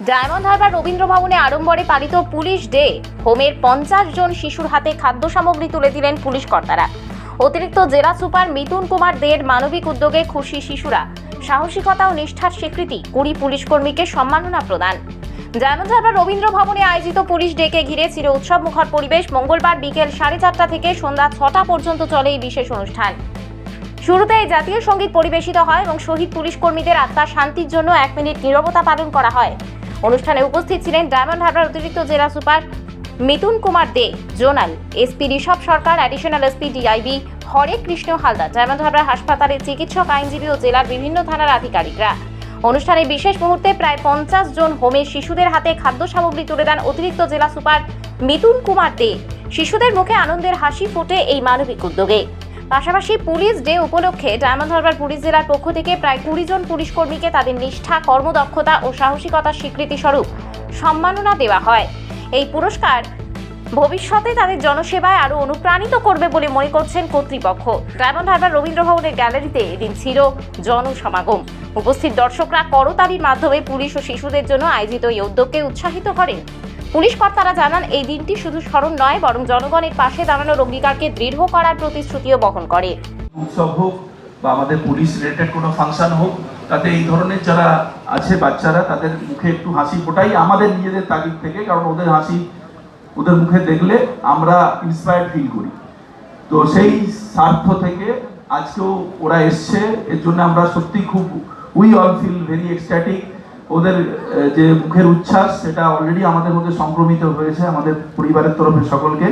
Diamond Harbour Rabindra ভবনে আড়ম্বরে পালিত police day. হোমের পঞ্চাশ জন শিশুর হাতে খাদ্য সামগ্রী তুলে দিলেন পুলিশ কর্তারা। অতিরিক্ত জেলা সুপার মিতুন কুমার দের মানবিক উদ্যোগে খুশি শিশুরা। সাহসিকতা ও নিষ্ঠার স্বীকৃতি কুড়ি পুলিশ কর্মীকে সম্মাননা প্রদান। ডায়মন্ড হারবার রবীন্দ্র ভবনে আয়োজিত পুলিশ ডেকে ঘিরে চির উৎসব মুখর পরিবেশ মঙ্গলবার বিকেল সাড়ে চারটা থেকে সন্ধ্যা ছটা পর্যন্ত চলে এই বিশেষ অনুষ্ঠান। শুরুতে এই জাতীয় সংগীত পরিবেশিত হয় এবং শহীদ পুলিশ কর্মীদের আত্মার শান্তির জন্য এক মিনিট নীরবতা পালন করা হয়। অনুষ্ঠানে উপস্থিত ছিলেন ডায়মন্ড হারবার অতিরিক্ত জেলা super Mitun Kumar De, zonal, SP Rishabh Sarkar additional SP DIB Hare Krishna Halder, Diamond Harbour হাসপাতালের চিকিৎসক, আইনজীবী ও জেলার বিভিন্ন থানার আধিকারিকরা। অনুষ্ঠানে বিশেষ মুহূর্তে প্রায় পঞ্চাশ জন হোমে শিশুদের হাতে খাদ্য সামগ্রী তুলে দেন অতিরিক্ত জেলা সুপার মিতুন কুমার দে। শিশুদের মুখে আনন্দের হাসি ফোটে এই মানবিক উদ্যোগে। পাশাপাশি পুলিশ ডে উপলক্ষে ডায়মন্ড হারবার পুলিশ জেলার পক্ষ থেকে প্রায় কুড়ি জন পুলিশ কর্মীকে তাদের নিষ্ঠা, কর্মদক্ষতা ও সাহসিকতার স্বীকৃতি স্বরূপ সম্মাননা দেওয়া হয়। এই পুরস্কার ভবিষ্যতে তাদের জনসেবায় আরও অনুপ্রাণিত করবে বলে মনে করছেন কর্তৃপক্ষ। ডায়মন্ড হারবার রবীন্দ্র ভবনের গ্যালারিতে এদিন ছিল জনসমাগম। উপস্থিত দর্শকরা করতালির মাধ্যমে পুলিশ ও শিশুদের জন্য আয়োজিত এই উদ্যোগকে উৎসাহিত করেন। পুলিশ কর্তারা জানান, এই দিনটি শুধু স্মরণ নয়, বরং জনগণের পাশে দাঁড়ানোর অঙ্গীকারকে দৃঢ় করার প্রতিশ্রুতিও বহন করে। উৎসব হোক বা আমাদের পুলিশ রিলেটেড কোনো ফাংশন হোক, তাতে এই ধরনের যারা আছে বাচ্চারা, তাদের মুখে একটু হাসি ফোটাই, আমাদের নিজেদের তাগিদ থেকে, কারণ ওদের হাসি ওদের মুখে দেখলে আমরা ইন্সপায়ার্ড ফিল করি। তো সেই স্বার্থ থেকে আজকেও ওরা এসছে, এর জন্য আমরা সত্যি খুব we all feel very ecstatic ওদের যে মুখের উচ্ছ্বাস, সেটা অলরেডি আমাদের মধ্যে সংক্রমিত হয়েছে, আমাদের পরিবারের তরফে সকলকে।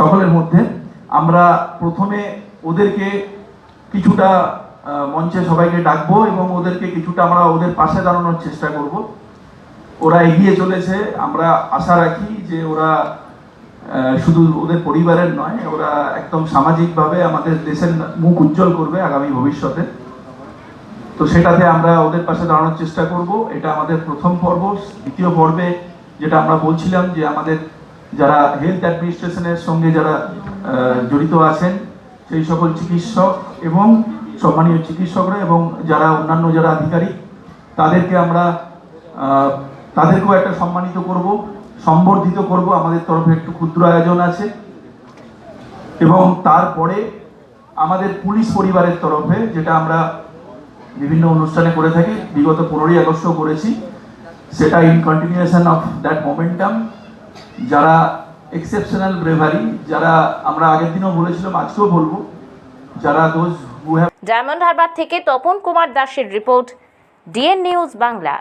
সকলের মধ্যে আমরা প্রথমে ওদেরকে কিছুটা মঞ্চে সবাইকে ডাকবো এবং ওদেরকে কিছুটা আমরা ওদের পাশে দাঁড়ানোর চেষ্টা করব। ওরা এগিয়ে চলেছে, আমরা আশা রাখি যে ওরা শুধু ওদের পরিবারের নয়, ওরা একদম সামাজিকভাবে আমাদের দেশের মুখ উজ্জ্বল করবে আগামী ভবিষ্যতে। তো সেটাতে আমরা ওদের পাশে দাঁড়ানোর চেষ্টা করব। এটা আমাদের প্রথম পর্ব, দ্বিতীয় পর্বে, যেটা আমরা বলছিলাম যে আমাদের যারা হেলথ অ্যাডমিনিস্ট্রেশনের সঙ্গে যারা জড়িত আছেন, সেই সকল চিকিৎসক এবং সম্মানীয় চিকিৎসকরা এবং যারা অন্যান্য যারা আধিকারিক, তাদেরকে আমরা তাদেরকেও একটা সম্মানিত করব, সম্বর্ধিত করব। আমাদের তরফে একটু ক্ষুদ্র আয়োজন আছে। এবং তারপরে আমাদের পুলিশ পরিবারের তরফে, যেটা আমরা বিভিন্ন অনুষ্ঠানে করে থাকি। বিগত পনেরোই আগস্টও করেছি। সেটা ইন অফ দ্যাট মোমেন্টাম যারা এক্সেপশনাল ব্রেভারি যারা আমরা আগের দিনও বলেছিলাম, আজকেও বলব, যারা হ্যাভ ডায়মন্ড হারবার থেকে তপন কুমার দাসের রিপোর্ট, ডিএন নিউজ বাংলা।